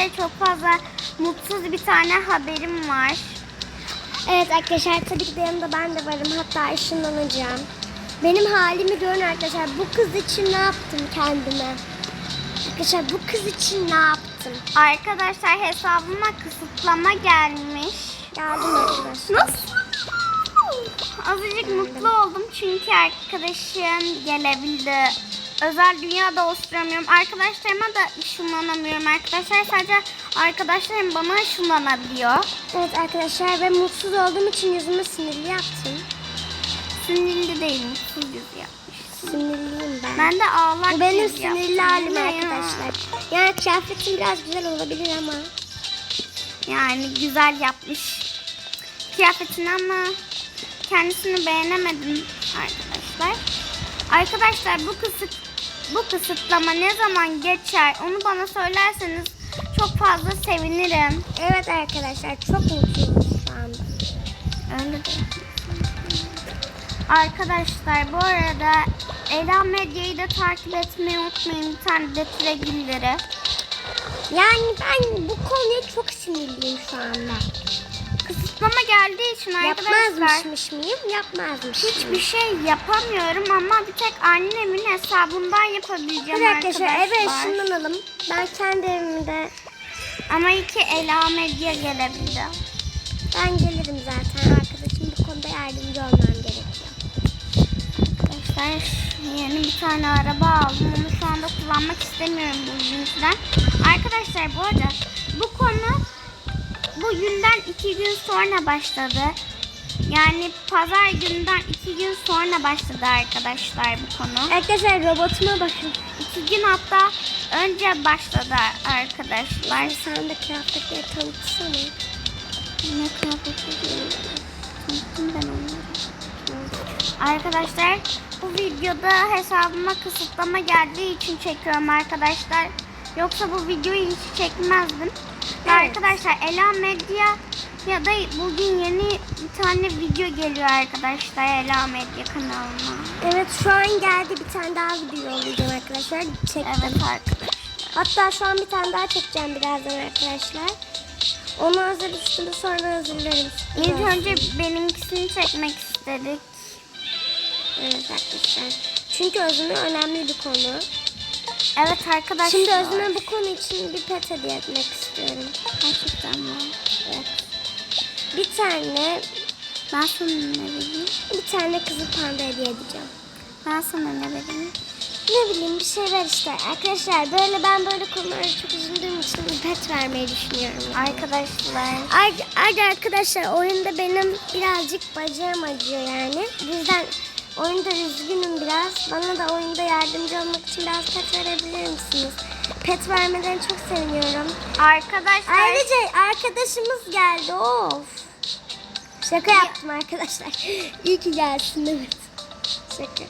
size çok fazla mutsuz bir tane haberim var. Evet arkadaşlar tabii ki de yanında ben de varım. Hatta ışınlanacağım. Benim halimi görün arkadaşlar. Bu kız için ne yaptım kendime? Arkadaşlar bu kız için ne yaptım? Arkadaşlar hesabıma kısıtlama gelmiş. Geldim arkadaşlar. Nasıl? Azıcık mutlu oldum çünkü arkadaşım gelebildi. Özel dünyada oluşturamıyorum. Arkadaşlarıma da ışınlanamıyorum arkadaşlar. Sadece arkadaşlarım bana ışınlanabiliyor. Evet arkadaşlar ve mutsuz olduğum için yüzümü sinirli yaptım. Sinirli değil, mutsuz yüz yapmış. Sinirliyim ben. Ben de ağlak Bu benim yüz sinirli yaptım. halim Ya. arkadaşlar. Yani kıyafetim biraz güzel olabilir ama. Yani güzel yapmış kıyafetini ama kendisini beğenemedim arkadaşlar. Arkadaşlar bu kısıt bu kısıtlama ne zaman geçer onu bana söylerseniz çok fazla sevinirim. Evet arkadaşlar çok mutluyum şu anda. Öyle de. Arkadaşlar bu arada Ela Medya'yı da takip etmeyi unutmayın. Bir tane de Tiregilleri. Yani ben bu konuya çok sinirliyim şu anda. Kısıtlama geldiği için arkadaşlar Yapmazmışmış mıyım? Yapmazmış. hiçbir şey yapamıyorum ama bir tek annemin hesabından yapabileceğim arkadaşlar arkadaşlar. eve ışınlanalım. Ben kendi evimde Ama iki Ela Medya gelebildi. ben gelirim zaten. Arkadaşım bu konuda yardımcı olmam gerekiyor. Arkadaşlar yeni bir tane araba aldım. Onu şu anda kullanmak istemiyorum bu yüzden. Arkadaşlar bu arada bu konu bugünden iki gün sonra başladı. Yani pazar günden iki gün sonra başladı arkadaşlar bu konu. Arkadaşlar robotuma bakın. İki gün hatta önce başladı arkadaşlar. Sen de kıyafetleri tanıtsana. Ne. Unuttum ben onları. Arkadaşlar bu videoda hesabıma kısıtlama geldiği için çekiyorum arkadaşlar. Yoksa bu videoyu hiç çekmezdim. Arkadaşlar Ela Medya ya da bugün yeni bir tane video geliyor arkadaşlar Ela Medya kanalına. Evet şu an geldi bir tane daha video olacağım arkadaşlar. Çektim. Evet arkadaşlar. Hatta şu an bir tane daha çekeceğim birazdan arkadaşlar. Onu hazır üstünde sonra hazırlarım. İlk önce benimkisini çekmek istedik. Evet arkadaşlar. Çünkü özüme önemli bir konu. Evet arkadaşlar. Şimdi özüme bu konu için bir pet hediye etmek istiyorum. Gerçekten mi? Evet. Bir tane, Ben sana ne vereyim? bir tane kızıl panda hediye edeceğim. Ben sana ne vereyim? Ne bileyim bir şey ver işte. Arkadaşlar böyle ben böyle konulara çok üzüldüğüm için bir pet vermeyi düşünüyorum. Arkadaşlar. Ayrıca arkadaşlar oyunda benim birazcık bacağım acıyor yani. Bizden oyunda üzgünüm biraz. Bana da oyunda yardımcı olmak için biraz pet verebilir misiniz? Pet vermeden çok seviniyorum. Arkadaşlar. Ayrıca arkadaşımız geldi. Of. Şaka yaptım arkadaşlar. İyi ki gelsin evet. Şaka.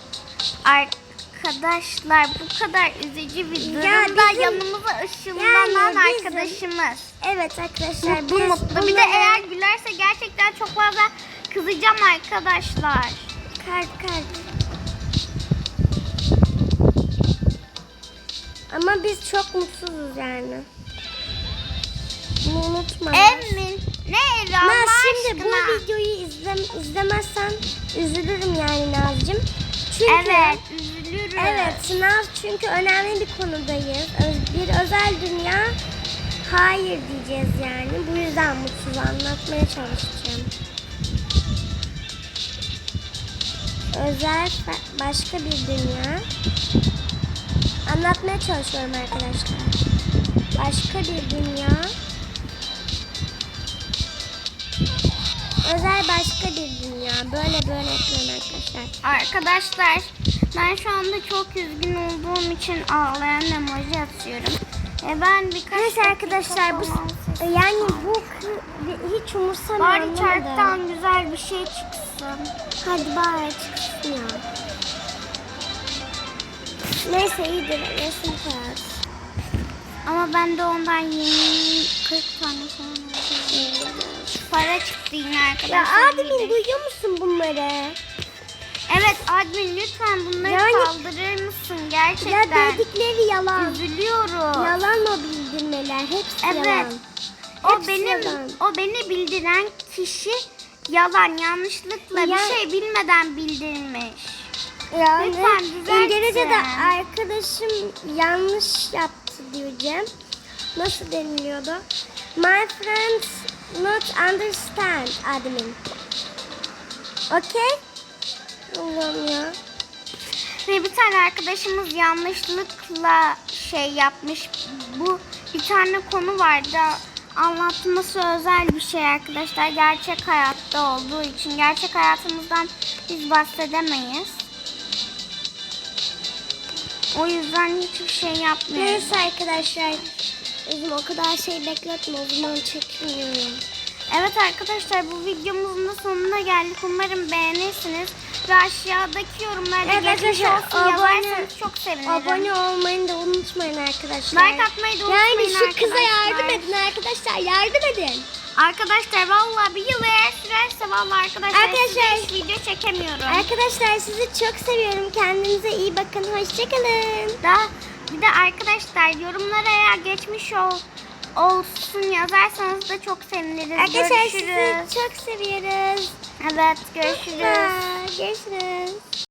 Arkadaşlar bu kadar üzücü bir durumda Ya bizim- yanımıza ışınlanan Yani bizim- arkadaşımız. Evet arkadaşlar. Mutlu biz mutlu. Bir de eğer gülerse gerçekten çok fazla kızacağım arkadaşlar. Kalp kalp. Ama biz çok mutsuzuz yani. Bunu unutma. Emin. Ne evi Allah şimdi aşkına. bu videoyu izle, izlemezsen üzülürüm yani Nazcığım. Çünkü Evet üzülürüm. Evet sınav çünkü önemli bir konudayız. Öz- Bir özel dünya hayır diyeceğiz yani. Bu yüzden mutsuz anlatmaya çalışacağım. Özel başka bir dünya. Anlatmaya çalışıyorum arkadaşlar. Başka bir dünya. Özel başka bir dünya. Böyle böyle yapıyorum arkadaşlar. Arkadaşlar ben şu anda çok üzgün olduğum için ağlayan emoji atıyorum. E ben birkaç Neyse arkadaşlar bu dakika yani bu hiç umursamıyorum. Bari çarktan güzel bir şey çıksın. Hadi bari çıksın ya. Neyse iyidir. Resim kağıt. Ama ben de ondan 20 40 tane falan. Para çıktı yine arkadaşlar. Ya de- duyuyor musun bunları? Evet admin lütfen bunları Yani- kaldırır mısın Ya gerçekten? dedikleri yalan. Üzülüyorum. Yalan o bildirmeler. Hepsi Evet. yalan. O Hepsi benim yalan. o beni bildiren kişi yalan yanlışlıkla Ya- bir şey bilmeden bildirmiş. Yani Lütfen düzeltin. İngilizce'de arkadaşım yanlış yaptı diyeceğim. Nasıl deniliyordu? My friends not understand admin. Okay? Allah'ım ya. Ve bir tane arkadaşımız yanlışlıkla şey yapmış. Bu bir tane konu vardı. Anlatması özel bir şey arkadaşlar. Gerçek hayatta olduğu için gerçek hayatımızdan biz bahsedemeyiz. O yüzden hiçbir şey yapmıyoruz. Neyse arkadaşlar. Bizim o kadar şey bekletme o zaman çekmiyorum. Evet arkadaşlar bu videomuzun da sonuna geldik. Umarım beğenirsiniz. Ve aşağıdaki yorumlarda Evet geçmiş olsun abone- yazarsanız çok sevinirim. Abone olmayı da unutmayın arkadaşlar. Like atmayı da Yani unutmayın şu kıza yardım edin arkadaşlar. Yardım edin. Arkadaşlar vallahi bir yıl eğer sürerse vallahi arkadaşlar, Arkadaşlar- hiç video çekemiyorum. Arkadaşlar sizi çok seviyorum. Kendinize iyi bakın. Hoşçakalın. Daha bir de arkadaşlar yorumlara eğer geçmiş ol, olsun yazarsanız da çok seviniriz. Arkadaşlar görüşürüz. sizi çok seviyoruz. Evet görüşürüz. Bye. Görüşürüz.